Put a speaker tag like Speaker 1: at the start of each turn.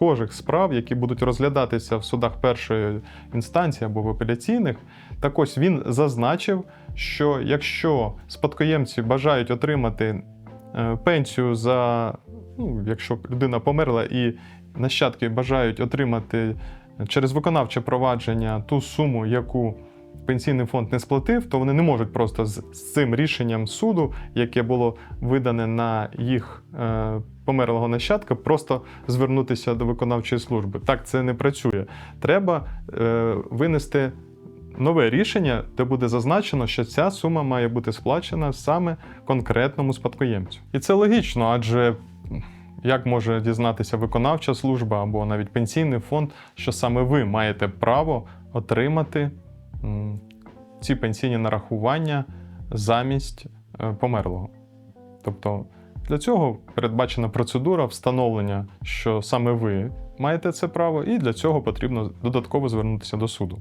Speaker 1: схожих справ, які будуть розглядатися в судах першої інстанції або в апеляційних. Так ось він зазначив, що якщо спадкоємці бажають отримати е, пенсію за ну, якщо людина померла і нащадки бажають отримати через виконавче провадження ту суму, яку пенсійний фонд не сплатив, то вони не можуть просто з, з цим рішенням суду, яке було видане на їх е, померлого нащадка, просто звернутися до виконавчої служби. Так це не працює. Треба е, винести нове рішення, де буде зазначено, що ця сума має бути сплачена саме конкретному спадкоємцю. І це логічно, адже як може дізнатися виконавча служба або навіть пенсійний фонд, що саме ви маєте право отримати ці пенсійні нарахування замість е, померлого. Тобто для цього передбачена процедура встановлення, що саме ви маєте це право, і для цього потрібно додатково звернутися до суду.